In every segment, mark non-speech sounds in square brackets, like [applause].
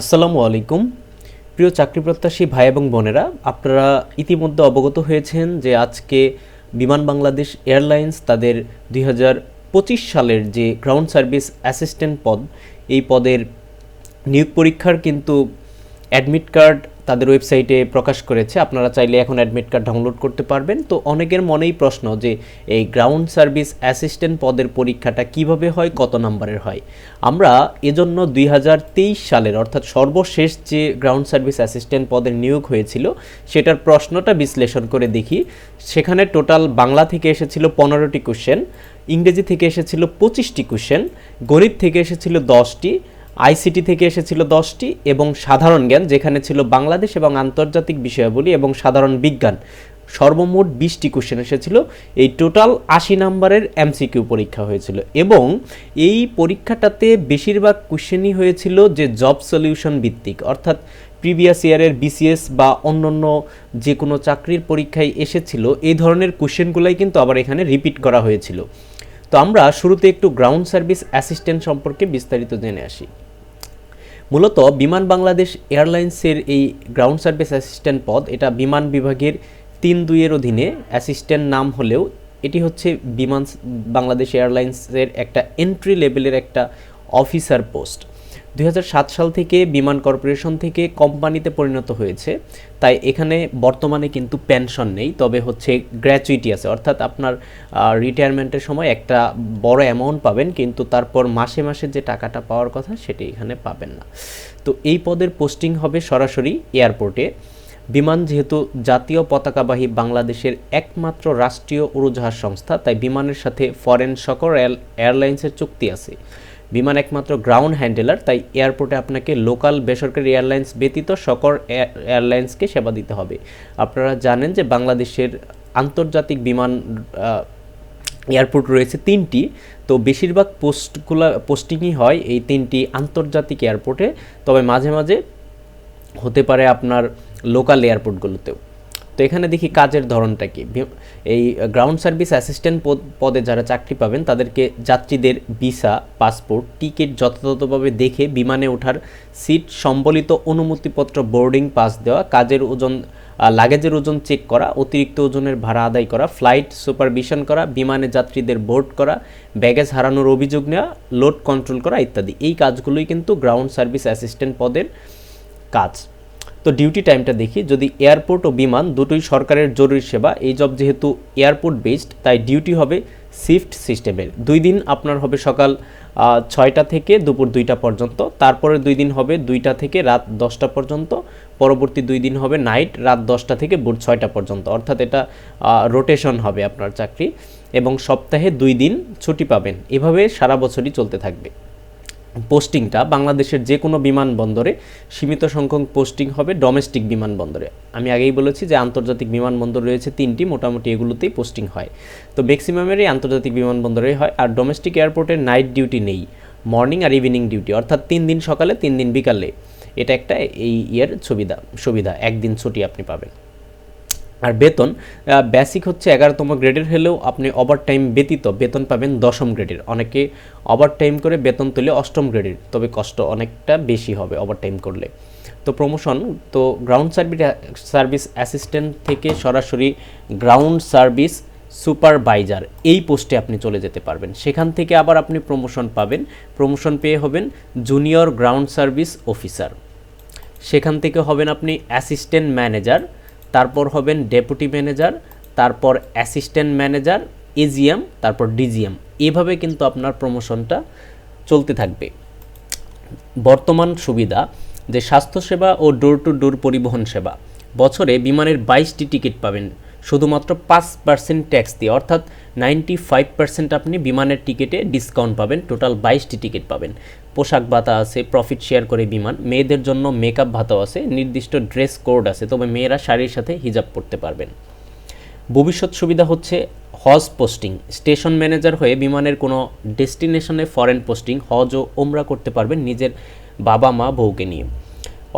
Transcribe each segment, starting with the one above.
আসসালামু আলাইকুম। প্রিয় চাকরি প্রত্যাশী ভাই এবং বোনেরা, আপনারা ইতিমধ্যে অবগত হয়েছেন যে আজকে বিমান বাংলাদেশ এয়ারলাইন্স তাদের দুই হাজার পঁচিশ সালের যে গ্রাউন্ড সার্ভিস অ্যাসিস্ট্যান্ট পদ, এই পদের নিয়োগ পরীক্ষার কিন্তু অ্যাডমিট কার্ড তাদের ওয়েবসাইটে প্রকাশ করেছে। আপনারা চাইলে এখন অ্যাডমিট কার্ড ডাউনলোড করতে পারবেন। তো অনেকের মনেই প্রশ্ন যে এই গ্রাউন্ড সার্ভিস অ্যাসিস্ট্যান্ট পদের পরীক্ষাটা কীভাবে হয়, কত নম্বরের হয়? আমরা এজন্য দুই হাজার তেইশ সালের, অর্থাৎ সর্বশেষ যে গ্রাউন্ড সার্ভিস অ্যাসিস্ট্যান্ট পদের নিয়োগ হয়েছিল, সেটার প্রশ্নটা বিশ্লেষণ করে দেখি। সেখানে টোটাল বাংলা থেকে এসেছিল পনেরোটি কোশ্চেন ইংরেজি থেকে এসেছিল পঁচিশটি কোশ্চেন গণিত থেকে এসেছিল দশটি আইসিটি থেকে এসেছিল দশটি এবং সাধারণ জ্ঞান, যেখানে ছিল বাংলাদেশ এবং আন্তর্জাতিক বিষয়াবলী এবং সাধারণ বিজ্ঞান। সর্বমোট বিশটি কোশ্চেন এসেছিল। এই টোটাল আশি নম্বরের এমসিকিউ পরীক্ষা হয়েছিল এবং এই পরীক্ষাটাতে বেশিরভাগ কোশ্চেনই হয়েছিল যে জব সলিউশন ভিত্তিক। অর্থাৎ প্রিভিয়াস ইয়ারের বিসিএস বা অন্যান্য যে কোনো চাকরির পরীক্ষায় এসেছিল। এই ধরনের কোশ্চেনগুলাই কিন্তু আবার এখানে রিপিট করা হয়েছিল। তো আমরা শুরুতে একটু গ্রাউন্ড সার্ভিস অ্যাসিস্ট্যান্ট সম্পর্কে বিস্তারিত জেনে আসি। মূলত বিমান বাংলাদেশ এয়ারলাইন্সের এই গ্রাউন্ড সার্ভিস অ্যাসিস্ট্যান্ট পদ, এটা বিমান বিভাগের তিন দুইয়ের অধীনে অ্যাসিস্ট্যান্ট নাম হলেও এটি হচ্ছে বিমান বাংলাদেশ এয়ারলাইন্সের একটা এন্ট্রি লেভেলের একটা অফিসার পোস্ট দুই হাজার সাত সাল থেকে বিমান কর্পোরেশন থেকে কোম্পানিতে পরিণত হয়েছে। তাই এখানে বর্তমানে কিন্তু পেনশন নেই, তবে হচ্ছে গ্র্যাচুইটি আছে। অর্থাৎ আপনার রিটায়ারমেন্টের সময় একটা বড় অ্যামাউন্ট পাবেন, কিন্তু তারপর মাসে মাসে যে টাকাটা পাওয়ার কথা সেটি এখানে পাবেন না। তো এই পদের পোস্টিং হবে সরাসরি এয়ারপোর্টে। বিমান যেহেতু জাতীয় পতাকাবাহী বাংলাদেশের একমাত্র রাষ্ট্রীয় উড়োজাহাজ সংস্থা, তাই বিমানের সাথে ফরেন সকল এয়ারলাইন্সের চুক্তি আছে। বিমান একমাত্র গ্রাউন্ড হ্যান্ডেলার তাই এয়ারপোর্টে আপনাকে লোকাল বেসরকারি এয়ারলাইন্স ব্যতীত সকল এয়ারলাইন্সকে সেবা দিতে হবে। আপনারা জানেন যে বাংলাদেশের আন্তর্জাতিক বিমান এয়ারপোর্ট রয়েছে তিনটি, তো বেশিরভাগ পোস্টগুলো পোস্টিংই হয় এই তিনটি আন্তর্জাতিক এয়ারপোর্টে তবে মাঝে মাঝে হতে পারে আপনার লোকাল এয়ারপোর্টগুলোতেও তো এখানে দেখি কাজের ধরনটা কি? এই গ্রাউন্ড সার্ভিস অ্যাসিস্ট্যান্ট পদে যারা চাকরি পাবেন, তাদেরকে যাত্রীদের ভিসা পাসপোর্ট টিকিট যথাযথভাবে দেখে বিমানে ওঠার সিট সম্বলিত অনুমতিপত্র বোর্ডিং পাস দেওয়া, কাজের ওজন লাগেজের ওজন চেক করা, অতিরিক্ত ওজনের ভাড়া আদায় করা ফ্লাইট সুপারভিশন করা, বিমানে যাত্রীদের বোর্ড করা ব্যাগেজ হারানোর অভিযোগ নেওয়া লোড কন্ট্রোল করা ইত্যাদি। এই কাজগুলোই কিন্তু গ্রাউন্ড সার্ভিস অ্যাসিস্ট্যান্ট পদের কাজ। তো ডিউটি টাইমটা দেখি, যদি এয়ারপোর্ট ও বিমান দুটোই সরকারের জরুরি সেবা, এই জব যেহেতু এয়ারপোর্ট বেসড তাই ডিউটি হবে শিফট সিস্টেমের দুই দিন আপনার হবে সকাল ছয়টা থেকে দুপুর দুইটা পর্যন্ত তারপরে দুই দিন হবে দুইটা থেকে রাত দশটা পর্যন্ত, পরবর্তী দুই দিন হবে নাইট রাত দশটা থেকে ভোর ছয়টা পর্যন্ত। অর্থাৎ এটা রোটেশন হবে আপনার চাকরি, এবং সপ্তাহে দুই দিন ছুটি পাবেন। এভাবে সারা বছরই চলতে থাকবে। পোস্টিংটা বাংলাদেশের যে কোনো বিমানবন্দরে সীমিত সংখ্যক পোস্টিং হবে ডোমেস্টিক বিমানবন্দরে। আমি আগেই বলেছি যে আন্তর্জাতিক বিমানবন্দর রয়েছে তিনটি, মোটামুটি এগুলোতেই পোস্টিং হয়। তো ম্যাক্সিমামেরই আন্তর্জাতিক বিমানবন্দরেই হয়, আর ডোমেস্টিক এয়ারপোর্টের নাইট ডিউটি নেই, মর্নিং আর ইভিনিং ডিউটি, অর্থাৎ তিন দিন সকালে, তিন দিন বিকালে। এটা একটা এই ইয়ের সুবিধা সুবিধা, একদিন ছুটি আপনি পাবেন। আর বেতন বেসিক হচ্ছে এগারোতম গ্রেডের হলেও আপনি ওভার টাইম ব্যতীত বেতন পাবেন দশম গ্রেডের অনেকে ওভার টাইম করে বেতন তুলে অষ্টম গ্রেডের তবে কষ্ট অনেকটা বেশি হবে ওভার টাইম করলে। তো প্রমোশন তো গ্রাউন্ড সার্ভিস সার্ভিস অ্যাসিস্ট্যান্ট থেকে সরাসরি গ্রাউন্ড সার্ভিস সুপারভাইজার এই পোস্টে আপনি চলে যেতে পারবেন। সেখান থেকে আবার আপনি প্রমোশন পাবেন। প্রমোশন পেয়ে হবেন জুনিয়র গ্রাউন্ড সার্ভিস অফিসার সেখান থেকে হবেন আপনি অ্যাসিস্ট্যান্ট ম্যানেজার তারপর হবেন ডেপুটি ম্যানেজার, তারপর অ্যাসিস্ট্যান্ট ম্যানেজার এজিএম তারপর ডিজিএম এভাবে কিন্তু আপনার প্রমোশনটা চলতে থাকবে। বর্তমান সুবিধা যে স্বাস্থ্যসেবা ও ডোর টু ডোর পরিবহন সেবা। বছরে বিমানের বাইশটি টিকিট পাবেন। শুধুমাত্র পাঁচ পার্সেন্ট ট্যাক্স দিয়ে, অর্থাৎ নাইনটি ফাইভ পার্সেন্ট আপনি বিমানের টিকিটে ডিসকাউন্ট পাবেন টোটাল বাইশটি টিকিট পাবেন। পোশাক ভাতা আছে প্রফিট শেয়ার করে বিমান, মেয়েদের জন্য মেকআপ ভাতাও আছে, নির্দিষ্ট ড্রেস কোড আছে, তবে মেয়েরা শাড়ির সাথে হিজাব পরতে পারবেন। ভবিষ্যৎ সুবিধা হচ্ছে হজ পোস্টিং স্টেশন ম্যানেজার হয়ে বিমানের কোনো ডেস্টিনেশনে ফরেন পোস্টিং হজ ও ওমরা করতে পারবেন নিজের বাবা মা বউকে নিয়ে।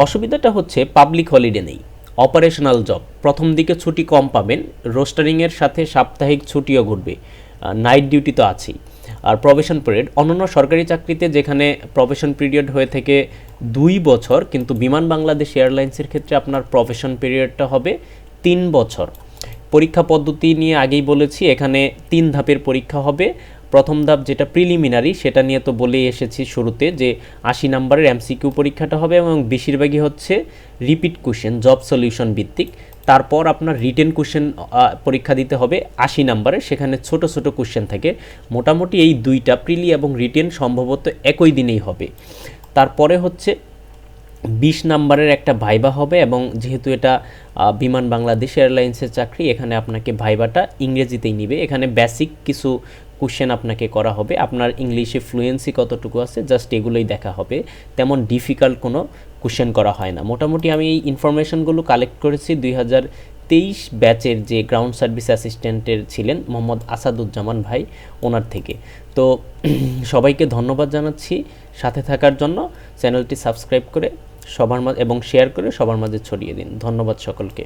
অসুবিধাটা হচ্ছে পাবলিক হলিডে নেই। Operational job. প্রথম দিকে ছুটি কম পাবেন, রোস্টারিংয়ের সাথে সাপ্তাহিক ছুটিও ঘুরবে নাইট ডিউটি তো আছেই। আর প্রবেশন পিরিয়ড অন্যান্য সরকারি চাকরিতে যেখানে প্রবেশন পিরিয়ড হয়ে থেকে দুই বছর, কিন্তু বিমান বাংলাদেশ এয়ারলাইন্সের ক্ষেত্রে আপনার প্রফেশন পিরিয়ডটা হবে তিন বছর। পরীক্ষা পদ্ধতি নিয়ে আগেই বলেছি, এখানে তিন ধাপের পরীক্ষা হবে। প্রথম ধাপ যেটা প্রিলিমিনারি সেটা নিয়ে তো বলেই এসেছি শুরুতে যে আশি নম্বরের এমসিকিউ পরীক্ষাটা হবে এবং বেশিরভাগই হচ্ছে রিপিট কোশ্চেন জব সলিউশন ভিত্তিক। তারপর আপনার রিটেন কোশ্চেন পরীক্ষা দিতে হবে আশি নম্বরের, সেখানে ছোট ছোট কোশ্চেন থাকে। মোটামুটি এই দুইটা প্রিলি এবং রিটেন সম্ভবত একই দিনেই হবে। তারপরে হচ্ছে বিশ নাম্বারের একটা ভাইবা হবে এবং যেহেতু এটা বিমান বাংলাদেশ এয়ারলাইন্সের চাকরি, এখানে আপনাকে ভাইবাটা ইংরেজিতেই নিবে। এখানে বেসিক কিছু কোশ্চেন আপনাকে করা হবে, আপনার ইংলিশে ফ্লুয়েন্সি কতটুকু আছে জাস্ট এগুলোই দেখা হবে। তেমন ডিফিকাল্ট কোনো কোশ্চেন করা হয় না। মোটামুটি আমি এই ইনফরমেশনগুলো কালেক্ট করেছি দুই তেইশ ব্যাচের যে গ্রাউন্ড সার্ভিস অ্যাসিস্ট্যান্টের ছিলেন মোহাম্মদ আসাদুজ্জামান ভাই ওনার থেকে। তো [clears throat] সবাইকে ধন্যবাদ জানাচ্ছি সাথে থাকার জন্য। চ্যানেলটি সাবস্ক্রাইব করে সবার মাঝে এবং শেয়ার করে সবার মাঝে ছড়িয়ে দিন। ধন্যবাদ সকলকে।